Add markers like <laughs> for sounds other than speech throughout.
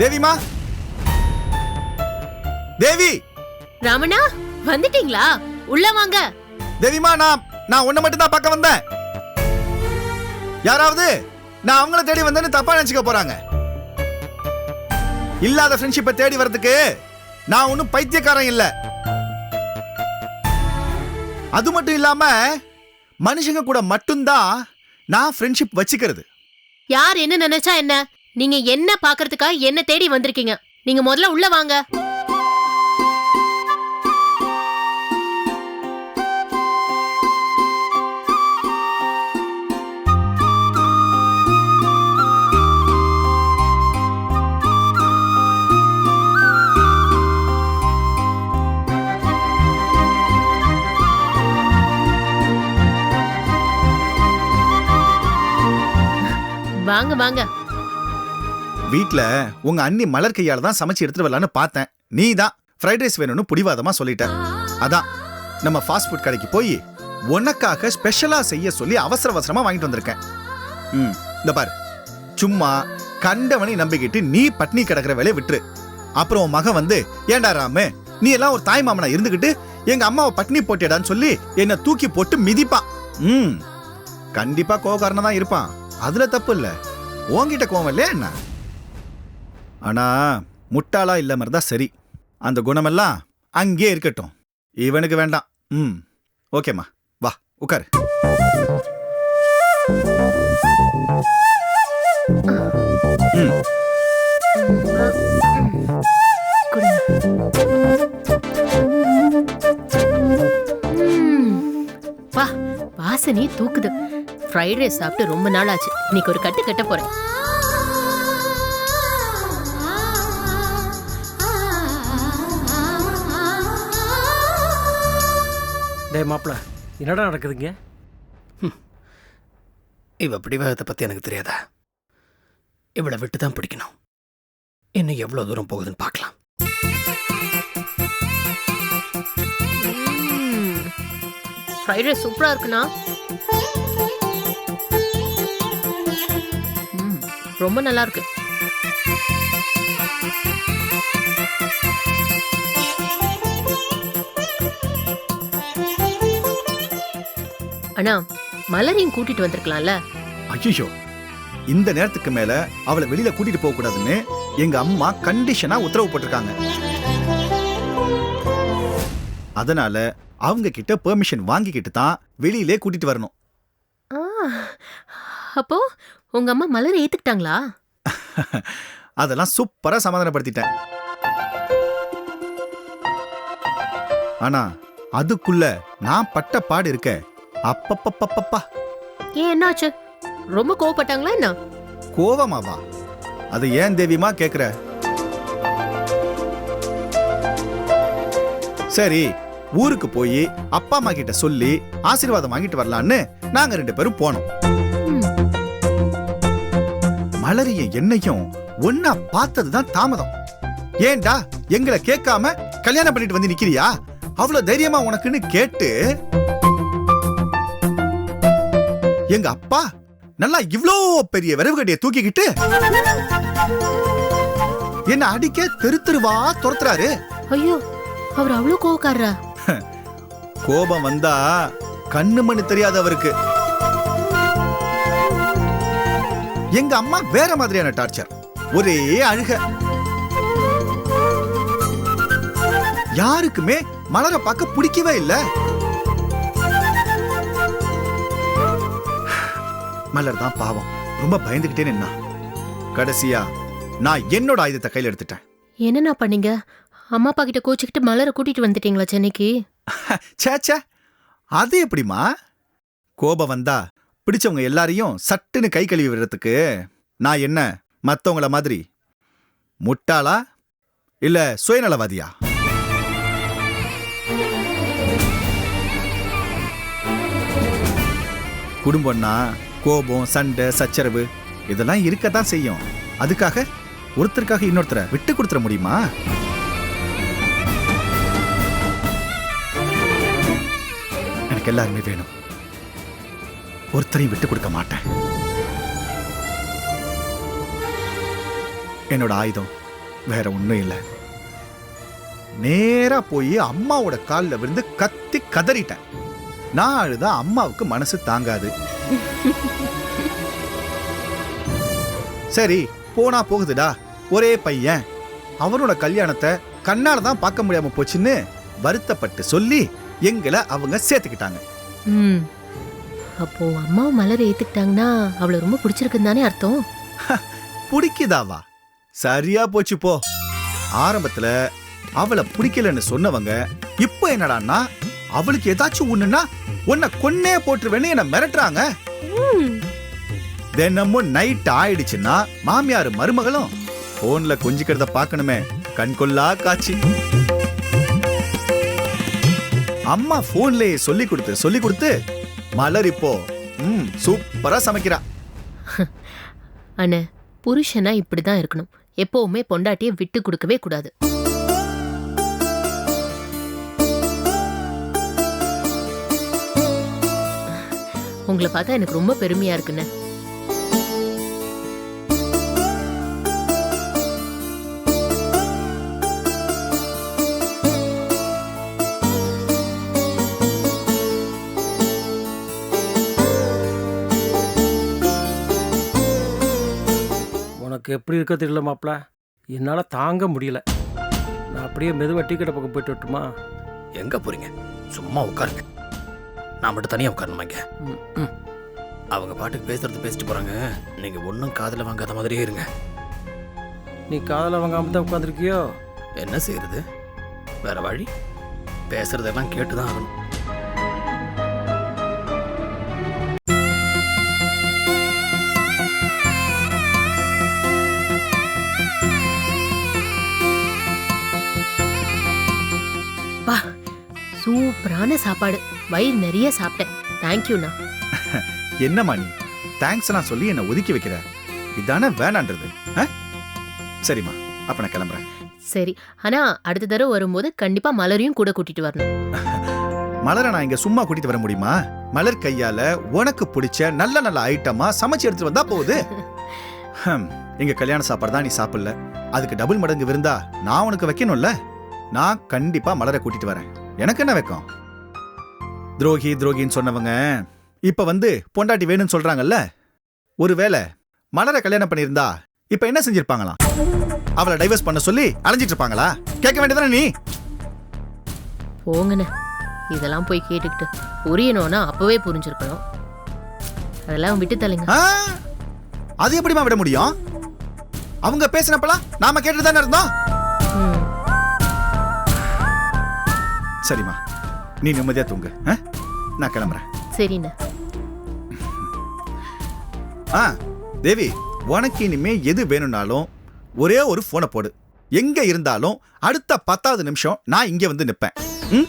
தேவிமா? தேவி! ரமணா வந்துட்டீங்களா? உள்ள வாங்க. தேவிமா நான் நான் உன்னை மட்டும் தான் பார்க்க வந்தேன். யாராவது நான் அவங்கள தேடி வந்தேன்னு தப்பா நினைச்சுக்க போறாங்க. இல்லாத ஃப்ரெண்ட்ஷிப்பை தேடி வர்றதுக்கு நான் ஒன்றும் பைத்தியக்காரன் இல்ல. அது மட்டும் இல்லாம மனுஷங்க கூட மட்டும்தான் நான் ஃப்ரெண்ட்ஷிப் வச்சுக்கிறது. யார் என்ன நினைச்சா என்ன? நீங்க என்ன பாக்குறதுக்காக என்ன தேடி வந்திருக்கீங்க? நீங்க முதல்ல உள்ள வாங்க. வாங்க வாங்க. வீட்ல உங்க அண்ணி மலர் கையால தான் சமைச்சு எடுத்துட்டு வரலான்னு பார்த்தேன். நீ தான் ஃப்ரைட் ரைஸ் வேணும்னு புடிவாதமா சொல்லிட்ட. அதான். நம்ம ஃபாஸ்ட் ஃபுட் கடைக்கு போய் உனக்காக ஸ்பெஷலா செய்ய சொல்லி அவசர அவசரமா வாங்கிட்டு வந்திருக்கேன். ம் இந்த பாரு. சும்மா கண்டவனை நம்பிக்கிட்டு நீ பட்னி கிடக்கிற வேலையை விட்டுரு. அப்புறம் உன் மகன் வந்து ஏண்டா ராமு நீ எல்லாம் ஒரு தாய் மாமனா இருந்துகிட்டு எங்க அம்மாவை பட்னி போட்டேடான்னு சொல்லி என்னை தூக்கி போட்டு மிதிப்பான். ம் கண்டிப்பா கோவக்காரனா தான் இருப்பான். அதுல தப்பு இல்லை. உங்ககிட்ட கோவம் இல்லையா என்ன? ஆனால் முட்டாளா இல்லை மாதிரி தான் சரி. அந்த குணமெல்லாம் அங்கேயே இருக்கட்டும். இவனுக்கு வேண்டாம். ம். ஓகேம்மா. வா உட்காரு வா வாசனை தூக்குது. ஃப்ரைட் ரைஸ் சாப்பிட்டு ரொம்ப நாள் ஆச்சு இன்னைக்கு ஒரு கட்டு கட்ட போறேன். டேய் மாப்பிள. என்னடா நடக்குதுங்க? இவ பிடிவாதத்தை பத்தி எனக்கு தெரியாதா? இவளை விட்டு தான் பிடிக்கணும். இன்னும் எவ்வளவு தூரம் போகுதுன்னு பார்க்கலாம். ஃப்ரைட் ரைஸ் சூப்பரா இருக்குண்ணா. ரொம்ப நல்லா இருக்கு. அண்ணா மலரையும் கூட்டிட்டு வந்திருக்கலாம்ல? ஐயோ இந்த நேரத்துக்கு மேல அவளை வெளியில கூட்டிட்டு போக கூடாதுன்னு எங்க அம்மா கண்டிஷனா உத்தரவு போட்டிருக்காங்க. அதனால அவங்க கிட்ட பெர்மிஷன் வாங்கிக்கிட்டு தான் வெளியிலே கூட்டிட்டு வரணும். ஆ, அப்போ உங்க அம்மா மலரை ஏத்துக்கிட்டாங்களா? <laughs> அதெல்லாம் சூப்பரா சமாதானப்படுத்திட்டேன். ஆனா அதுக்குள்ள நான் பட்ட பாடு இருக்க. அப்பப்பப்பப்பப்பா. ஏன் என்னாச்சு? ரொம்ப கோவப்பட்டாங்களா என்ன? கோவமாவா? அது ஏன் தேவிமா கேக்குற? சரி ஊருக்கு போய் அப்பா அம்மா கிட்ட சொல்லி ஆசீர்வாதம் வாங்கிட்டு வரலான்னு நாங்க ரெண்டு பேரும் போனோம். ம், மலரியும் என்னையும் ஒன்னா பார்த்ததுதான் தாமதம். ஏன்டா எங்களை கேட்காம கல்யாணம் பண்ணிட்டு வந்து நிக்கிறியா? அவ்வளவு தைரியமா உனக்குன்னு கேட்டு எங்க அப்பா நல்லா இவ்ளோ பெரிய விரவு கட்டிய தூக்கிக்கிட்டு என்ன அடிக்க தெரு தெருவா துரத்துறாரு. ஐயோ அவர் அவ்வளவு கோவக்காரரா? கோபம் வந்தா கண்ணு மண்ணு தெரியாது அவருக்கு. எங்க அம்மா வேற மாதிரியான டார்ச்சர். ஒரே அழுக. யாருக்குமே மலரை பார்க்க பிடிக்கவே இல்ல. மலர் தான் பாவம். ரொம்ப பயந்துகிட்டே நின்னா. கடைசியா நான் என்னோட ஆயுதத்தை கையில எடுத்துட்டேன். என்னண்ணா பண்ணீங்க? அம்மா அப்பா கிட்ட கோச்சுக்கிட்டு மலரை கூட்டிட்டு வந்துட்டீங்களா சென்னைக்கு? <laughs> ச்சே ச்சே. அது எப்படிம்மா? கோபம் வந்தா பிடிச்சவங்க எல்லாரையும் சட்டுன்னு கை கழுவி விடுறதுக்கு நான் என்ன மத்தவங்கள மாதிரி? முட்டாளா? இல்ல சுயநலவாதியா? குடும்பம்னா கோபம் சண்டை சச்சரவு இதெல்லாம் இருக்கத்தான் செய்யும். அதுக்காக ஒருத்தருக்காக இன்னொருத்தரை விட்டு கொடுத்துட முடியுமா? எனக்கு எல்லாருமே வேணும். ஒருத்தரையும் விட்டு கொடுக்க மாட்டேன். என்னோட ஆயுதம் வேற ஒன்றும் இல்ல. நேரா போய் அம்மாவோட காலில் விழுந்து கத்தி கதறிட்டேன். நான் அழுதா அம்மாவுக்கு மனசு தாங்காது. சரி போனா போகுதுடா. ஒரே பையன். அவரோட கல்யாணத்தை கண்ணால தான் பார்க்க முடியாம போச்சுன்னு வருத்தப்பட்டு சொல்லி எங்களை அவங்க சேர்த்துக்கிட்டாங்க. ம். அப்போ அம்மா மலர் ஏத்துக்கிட்டாங்கன்னா அவளை ரொம்ப பிடிச்சிருக்குன்னு தானே அர்த்தம்? பிடிக்குதாவா? சரியா போச்சு போ. ஆரம்பத்துல அவளை பிடிக்கலன்னு சொன்னவங்க இப்போ என்னடான்னா அவளுக்கு ஏதாச்சும் ஒண்ணுன்னா உன்னை கொன்னே போட்டுருவேன்னு என்ன மிரட்டுறாங்க. தினமும் நைட் ஆயிடுச்சுன்னா மாமியார் மருமகளும் போன்ல கொஞ்சிக்கிறத பார்க்கணுமே. கண்கொள்ளா காட்சி. அம்மா போன்லயே சொல்லி கொடுத்து சொல்லி கொடுத்து மலர் இப்போ ம் சூப்பரா சமைக்கிறா. அண்ணே புருஷனா இப்படிதான் இருக்கணும். எப்பவுமே பொண்டாட்டியை விட்டு கொடுக்கவே கூடாது. உங்களை பார்த்தா எனக்கு ரொம்ப பெருமையா இருக்குண்ணே உனக்கு எப்படி இருக்க தெரியல மாப்பிள? என்னால் தாங்க முடியல. நான் அப்படியே மெதுவாக டீ கடை பக்கம் போயிட்டு வரட்டுமா? எங்க போறீங்க? சும்மா உட்காருங்க. நான் மட்டும் தனியா உட்காரணுமா இங்க? ம், ம். அவங்க பாட்டுக்கு பேசுறது பேசிட்டு போறாங்க. நீங்க ஒன்றும் காதுல வாங்காத மாதிரியே இருங்க. நீ காதல வாங்காம தான் உட்காந்துருக்கியோ என்ன செய்யறது வேற வழி? பேசுறதெல்லாம் கேட்டுதான் ஆகணும். பா சூப்பரான சாப்பாடு. வயிறு நிறைய சாப்பிட்டேன். தேங்க்யூண்ணா <laughs> என்னம்மா நீ? தேங்க்ஸ் நான் சொல்லி என்னை ஒதுக்கி வைக்கிற. இதானே வேணான்றது? சரிம்மா அப்ப நான் கிளம்புறேன். சரி ஆனா அடுத்த தடவை வரும்போது கண்டிப்பா மலரையும் கூட கூட்டிட்டு வரணும். <laughs> மலரை நான் இங்க சும்மா கூட்டிட்டு வர முடியுமா? மலர் கையால உனக்கு பிடிச்ச நல்ல நல்ல ஐட்டமா சமைச்சு எடுத்துட்டு வந்தா போகுது. <laughs> ஹம், எங்க கல்யாண சாப்பாடு தான் நீ சாப்பிடல. அதுக்கு டபுள் மடங்கு விருந்தா நான் உனக்கு வைக்கணும்ல? நான் கண்டிப்பா மலரை கூட்டிட்டு வரேன். எனக்கு என்ன வைக்கும்? துரோகி துரோகின்னு சொன்னவங்க. இப்ப வந்து பொண்டாட்டி வேணும்னு சொல்றாங்கல்ல? ஒருவேளை மலரை கல்யாணம் பண்ணியிருந்தா இப்ப என்ன செஞ்சிருப்பாங்களாம்? அவளை டைவர்ஸ் பண்ண சொல்லி அலைஞ்சிட்டு இருப்பாங்களா கேட்க வேண்டியதானே நீ? போங்கண்ணே. இதெல்லாம் போய் கேட்டுக்கிட்டு புரியணும்னா அப்பவே புரிஞ்சிருக்கணும். அதெல்லாம் விட்டு தள்ளுங்க. ஆ? அது எப்படிம்மா விட முடியும்? அவங்க பேசினப்பலாம் நாம கேட்டு தானே இருந்தோம்? ம், சரிம்மா. நீ நிம்மதியா தூங்கு. ஆ? நான் கிளம்புறேன். சரிண்ணே. ஆ தேவி உனக்கு இனிமே எது வேணும்னாலும் ஒரே ஒரு போனை போடு. எங்க இருந்தாலும் அடுத்த பத்தாவது நிமிஷம் நான் இங்க வந்து நிப்பேன். ம்?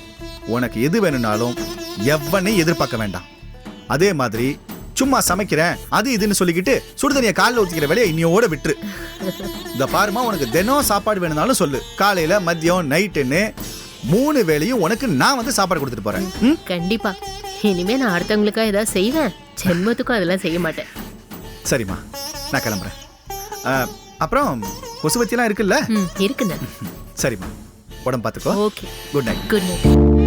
உனக்கு எது வேணும்னாலும் எவனையும் எதிர்பார்க்க வேண்டாம். அதே மாதிரி சும்மா சமைக்கிறேன் அது இதுன்னு சொல்லிக்கிட்டு சுடுதண்ணியை காலைல ஊத்திக்கிற வேலையை இன்னையோட விட்டுரு. இந்த பாருமா உனக்கு தினம் சாப்பாடு வேணும்னாலும் சொல்லு. காலையில மதியம் நைட்டுன்னு மூணு வேளையும் உனக்கு நான் வந்து சாப்பாடு கொடுத்துட்டு போறேன். ம்? கண்டிப்பா. இனிமே நான் அடுத்தவங்களுக்கா ஏதாவது செய்வேன். ஜென்மத்துக்கும் அதெல்லாம் செய்ய மாட்டேன். சரிம்மா நான் கிளம்புறேன். அப்புறம் கொசுவத்தியெல்லாம் இருக்குல்ல? ம் இருக்குண்ணே சரிம்மா உடம்பு பார்த்துக்கோ. Okay. Good night good night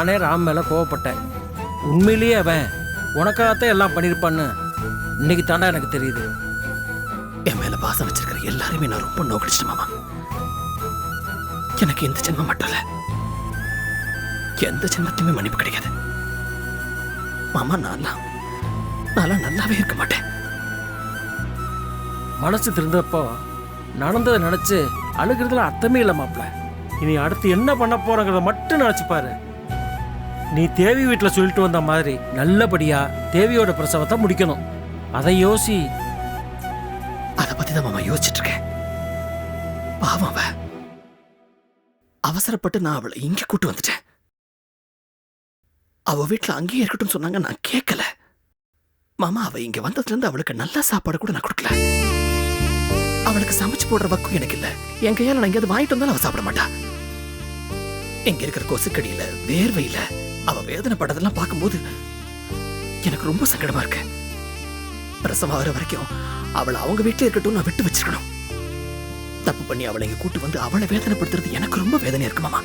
நானே ராம் மேலே கோவப்பட்டேன். உண்மையிலேயே அவன் உனக்காகத்தான் எல்லாம் பண்ணியிருப்பான்னு இன்னைக்கு தாண்டா எனக்கு தெரியுது. என் மேல பாசம் வச்சிருக்கிற எல்லாருமே நான் ரொம்ப நோக்கடிச்சிட்டு மாமா. எனக்கு இந்த ஜென்மம் மட்டும் இல்ல. எந்த ஜென்மத்தையுமே மன்னிப்பு கிடைக்காது. மாமா நான் நான் நல்லாவே இருக்க மாட்டேன். மனசு திருந்தப்போ நடந்ததை நினச்சி அழுகிறதுல அர்த்தமே இல்லை மாப்பிள இனி அடுத்து என்ன பண்ண போறங்கிறத மட்டும் நினச்சி பாரு. நீ தேவி வீட்டில் சொல்லிட்டு வந்த மாதிரி நல்லபடியா தேவியோட பிரசவத்தை முடிக்கணும். அதை யோசி. அதை பத்தி தான் மாமா யோசிச்சுட்டு இருக்கேன். பாவம் அவ. அவசரப்பட்டு நான் அவளை இங்க கூட்டு வந்துட்டேன். அவ வீட்டுல அங்கேயே இருக்கட்டும் சொன்னாங்க நான் கேட்கல மாமா அவ இங்க வந்ததுல இருந்து அவளுக்கு நல்ல சாப்பாடு கூட நான் கொடுக்கல. அவளுக்கு சமைச்சு போடுற வக்கும் எனக்கு இல்ல. என் கையால நான் எங்கேயாவது வாங்கிட்டு வந்தாலும் அவ சாப்பிட மாட்டா. இங்க இருக்கிற கொசுக்கடியில வேர்வையில அவ வேதனைப்பட்டதெல்லாம் பார்க்கும்போது எனக்கு ரொம்ப சங்கடமா இருக்கு. பிரசவம் ஆகிற வரைக்கும் அவளை அவங்க வீட்டில் இருக்கட்டும் நான் விட்டு வச்சிருக்கணும். தப்பு பண்ணி அவளை இங்க கூட்டு வந்து அவளை வேதனைப்படுத்துறது எனக்கு ரொம்ப வேதனையா இருக்கு மாமா.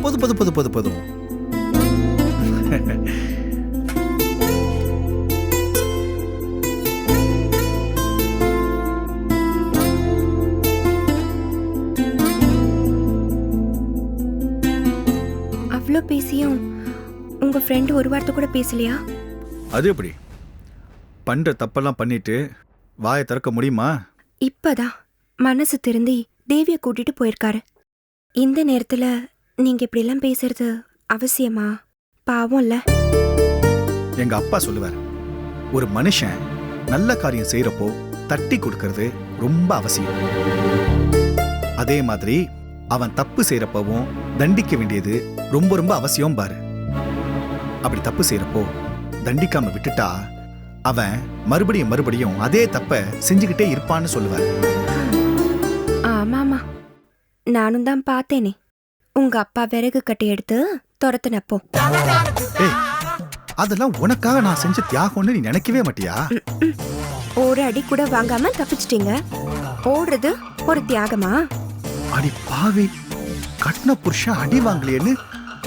போதும் போதும் போதும் போதும் போதும். அவ்வளோ பேசியும் உங்க ஃப்ரெண்டு ஒரு வார்த்தை கூட பேசலையா? அது எப்படி? பண்ற தப்பெல்லாம் பண்ணிட்டு வாயை திறக்க முடியுமா? இப்பதான் மனசு திருந்தி தேவிய கூட்டிட்டு போயிருக்காரு. இந்த நேரத்துல நீங்க இப்படிலாம் பேசுறது அவசியமா? பாவம்ல. எங்க அப்பா சொல்லுவார் ஒரு மனுஷன் நல்ல காரியம் செய்யறப்போ தட்டி கொடுக்கறது ரொம்ப அவசியம். அதே மாதிரி அவன் தப்பு செய்யறப்பவும் தண்டிக்க வேண்டியது ரொம்ப ரொம்ப அவசியம் பாரு. அப்படி தப்பு செய்யறப்போ தண்டிக்காம விட்டுட்டா அவன் மறுபடியும் மறுபடியும் அதே தப்ப செஞ்சுக்கிட்டே இருப்பான்னு சொல்லுவார். ஆமாமா. நானும் தான் பார்த்தேனே. உங்க அப்பா விறகு கட்டி எடுத்து துரத்துனப்போ ஏய் அதெல்லாம் உனக்காக நான் செஞ்ச தியாகம்னு நீ நினைக்கவே மாட்டியா? ஒரு அடி கூட வாங்காம தப்பிச்சிட்டீங்க. ஓடுறது ஒரு தியாகமா? அடி பாவி கட்டின புருஷன் அடி வாங்கலையேன்னு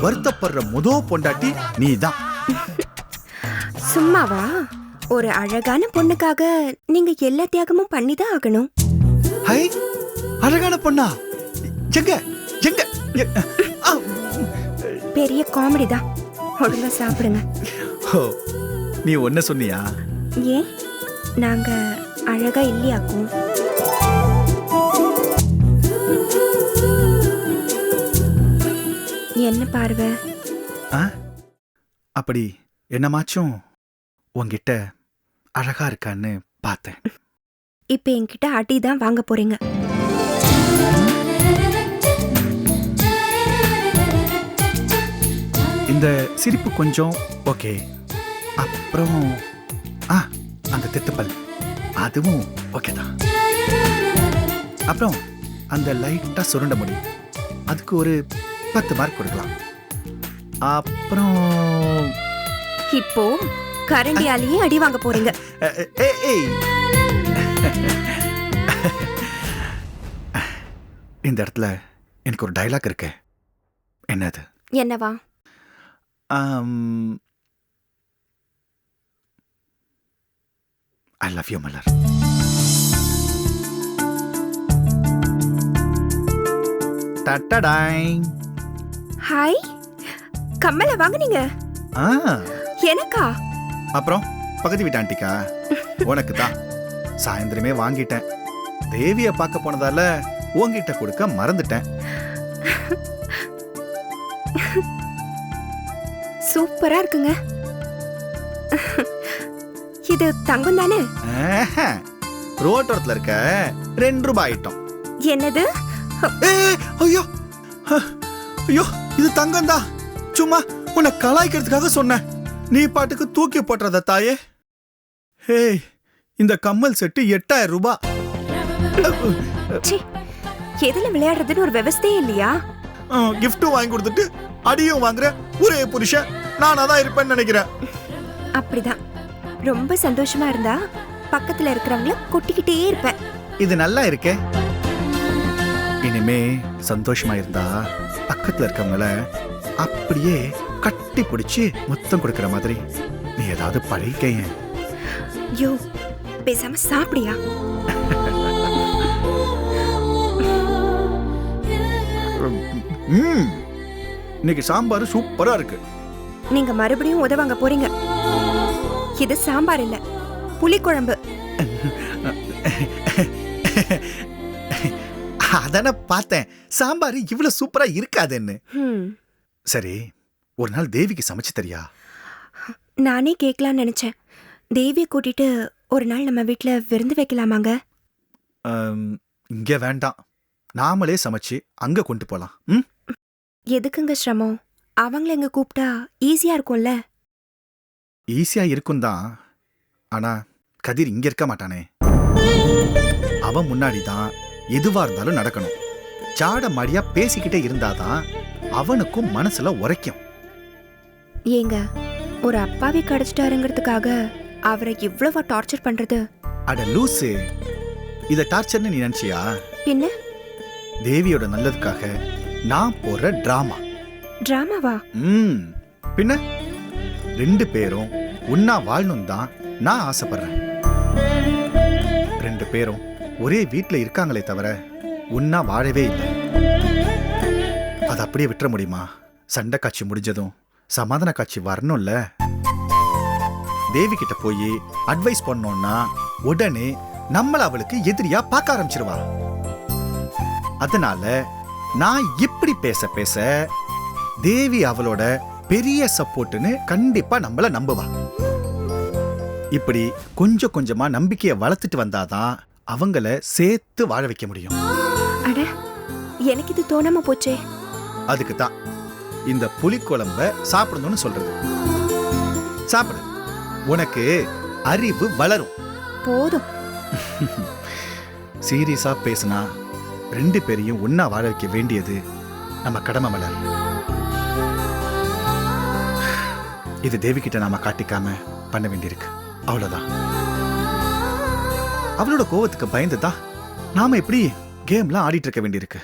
வருத்தப்படுற முதோ பொண்டாட்டி நீதான். சும்மாவா? ஒரு அழகான பொண்ணுக்காக நீங்க எல்லா தியாகமும் பண்ணிதான் ஆகணும். ஹை அழகான பொண்ணா? எங்க எங்க பெரிய காமெடி தான். ஒழுங்கா சாப்பிடுங்க. ஓ, நீ ஒன்ன சொன்னியா? ஏன்? நாங்க அழகா இல்லையாக்கும். என்ன பார்வை? ஆ? அப்படி என்னமாச்சும் உன்கிட்ட அழகா இருக்கான்னு பார்த்தேன். இப்ப என்கிட்ட அடி தான் வாங்க போறீங்க. இந்த சிரிப்பு கொஞ்சம் ஓகே. அப்புறம் ஆ அந்த தெத்துப்பல். அதுவும் ஓகே தான். அப்புறம் அந்த லைட்டா சுருண்ட முடி. அதுக்கு ஒரு பத்து மார்க் கொடுக்கலாம். அப்புறம் இப்போ கரண்டியாலேயே அடி வாங்க போறீங்க. இந்த இடத்துல எனக்கு ஒரு டைலாக் இருக்கு. என்னது? என்னவா? ஐ லவ் யூ மலர் டட்டடாய் ஹாய் கம்மல வாங்குனீங்க ஆ. எனக்கா? அப்புறம் பக்கத்து வீட்டு ஆண்டிக்கா. உனக்கு தான் சாயந்தரமே வாங்கிட்டேன். தேவிய பார்க்க போனதால உன்கிட்ட கொடுக்க மறந்துட்டேன். சூப்பரா இருக்குங்க. இது தங்கம் தானே? ரோட்டோரத்துல இருக்க ரெண்டு ரூபாய் ஐட்டம். என்னது? ஐயோ. ஹ, ஐயோ இது தங்கம் தான். சும்மா உன்னை கலாய்க்கிறதுக்காக சொன்னேன். நீ பாட்டுக்கு தூக்கி போட்டுறத தாயே. ஹேய் இந்த கம்மல் செட்டு எட்டாயிரம் ரூபாய் எதுல விளையாடுறதுன்னு ஒரு விவசாயே இல்லையா? கிஃப்ட்டும் வாங்கி கொடுத்துட்டு அடியும் வாங்குற ஒரே புருஷன். நானா தான் இருப்பேன்னு நினைக்கிறேன். அப்படிதான். ரொம்ப சந்தோஷமா இருந்தா பக்கத்துல இருக்கிறவங்கள கொட்டிக்கிட்டே இருப்பேன். இது நல்லா இருக்கே. இனிமே சந்தோஷமா இருந்தா பக்கத்துல இருக்கவங்கள அப்படியே கட்டி பிடிச்சி முத்தம் கொடுக்கிற மாதிரி நீ ஏதாவது பழகிக்கையன் யோ பேசாம சாப்பிடியா? இன்னைக்கு சாம்பார் சூப்பரா இருக்கு. நீங்க மறுபடியும் உதவாங்க போறீங்க. இது சாம்பார் இல்ல புளிக்குழம்பு அதானே பார்த்தேன். சாம்பார் இவ்வளவு சூப்பரா இருக்காதுன்னு. சரி ஒரு நாள் தேவிக்கு சமைச்சு தரியா? நானே கேட்கலான்னு நினைச்சேன். தேவியை கூட்டிட்டு ஒரு நாள் நம்ம வீட்ல விருந்து வைக்கலாமாங்க? இங்க வேண்டாம். நாமளே சமைச்சு அங்க கொண்டு போலாம். ம்? எதுக்குங்க சிரமம்? அவங்கள எங்க கூப்பிட்டா ஈஸியா இருக்கும்ல? ஈஸியா இருக்கும் தான். ஆனா கதிர் இங்க இருக்க மாட்டானே. அவன் முன்னாடி தான் எதுவா இருந்தாலும் நடக்கணும். சாட மாடியா பேசிக்கிட்டே இருந்தாதான் அவனுக்கும் மனசுல உரைக்கும். ஏங்க ஒரு அப்பாவி கிடைச்சிட்டாருங்கிறதுக்காக அவரை இவ்வளவா டார்ச்சர் பண்றது? அட லூசு இத டார்ச்சர்னு நீ நினைச்சியா? பின்ன தேவியோட நல்லதுக்காக நான் போடுற டிராமா டிராமாவா? ம். பின்ன? ரெண்டு பேரும் ஒன்னா வாழணும் தான் நான் ஆசைப்படுறேன். ரெண்டு பேரும் ஒரே வீட்டில் இருக்காங்களே தவிர ஒன்னா வாழவே இல்லை. அதை அப்படியே விட்டுற முடியுமா? சண்டை காட்சி முடிஞ்சதும் சமாதான காட்சி வரணும்ல? தேவி கிட்ட போய் அட்வைஸ் பண்ணோம்னா உடனே நம்மள அவளுக்கு எதிரியா பார்க்க ஆரம்பிச்சிருவா. அதனால நான் இப்படி பேச பேச தேவி அவளோட பெரிய சப்போர்ட்னு கண்டிப்பா நம்மள நம்புவா. இப்படி கொஞ்சம் கொஞ்சமா நம்பிக்கைய வளர்த்துட்டு வந்தாதான் அவங்கள சேர்த்து வாழ வைக்க முடியும். அட எனக்கு இது தோணாம போச்சே. அதுக்கு தான் இந்த புளிக்குழம்ப சாப்பிடணும்னு சொல்றது. சாப்பிடு. உனக்கு அறிவு வளரும். போதும். சீரியஸா பேசினா ரெண்டு பேரையும் ஒன்னா வாழ வைக்க வேண்டியது நம்ம கடமை மலர். இது தேவி கிட்ட நாம காட்டிக்காம பண்ண வேண்டியிருக்கு. அவ்வளவுதான். அவளோட கோவத்துக்கு பயந்துதான் நாம இப்படி கேம்லாம் ஆடிட்டு இருக்க வேண்டியிருக்கு.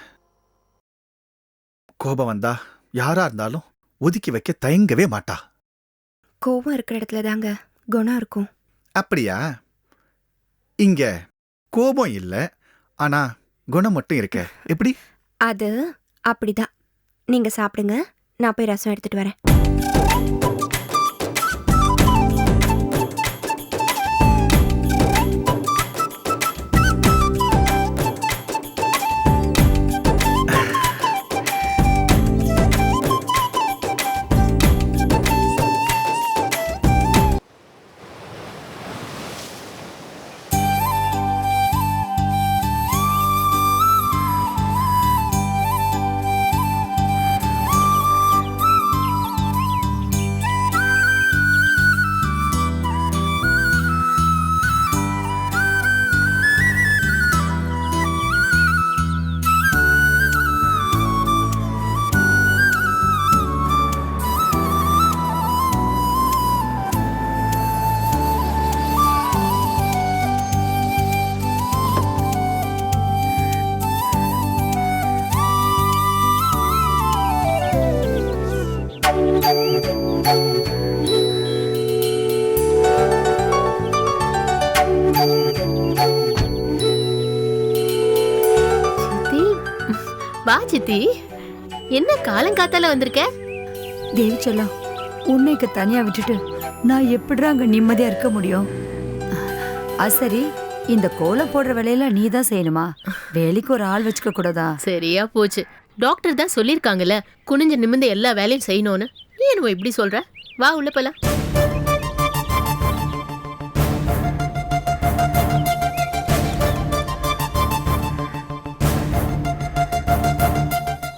கோபம் வந்தா யாரா இருந்தாலும் ஒதுக்கி வைக்க தயங்கவே மாட்டா. கோவம் இருக்கிற இடத்துல தாங்க குணம் இருக்கும். அப்படியா? இங்க கோபம் இல்ல ஆனா குணம் மட்டும் இருக்க. எப்படி? அது அப்படிதான். நீங்க சாப்பிடுங்க நான் போய் ரசம் எடுத்துட்டு வரேன். வா சித்தி. என்ன காலங்காத்தால வந்திருக்க? தேவி செல்லம் உன்னை இங்க தனியா விட்டுட்டு நான் எப்படிடா அங்க நிம்மதியா இருக்க முடியும்? அது சரி இந்த கோலம் போடுற வேலையெல்லாம் நீ தான் செய்யணுமா? வேலைக்கு ஒரு ஆள் வச்சுக்க கூடாதா? சரியா போச்சு. டாக்டர் தான் சொல்லிருக்காங்கல்ல குனிஞ்சு நிமிந்து எல்லா வேலையும் செய்யணும்னு. நீ என்னமோ இப்படி சொல்ற? வா உள்ள போலாம்.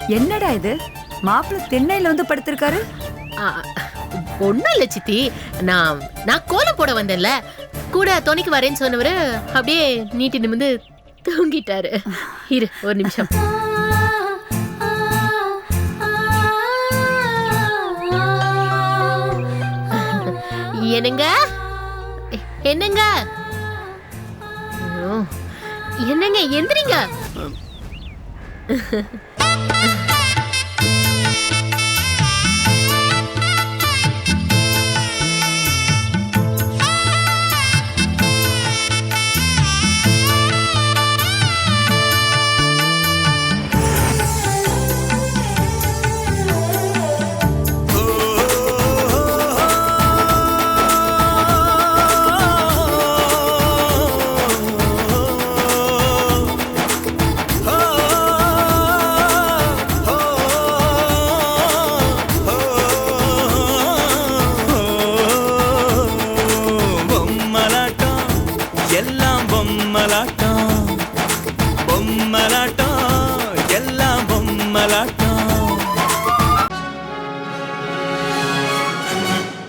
என்னடா இது? மாப்பிள்ளை திண்ணையில வந்து படுத்திருக்காரு. ஒன்றும் இல்லை சித்தி. நான் நான் கோலம் போட வந்தேன்ல. கூட துணைக்கு வரேன்னு சொன்னவர் அப்படியே நீட்டி நிமிந்து தூங்கிட்டாரு. இரு ஒரு நிமிஷம். என்னங்க? என்னங்க? என்னங்க எந்திரிங்க. Thank <laughs> you.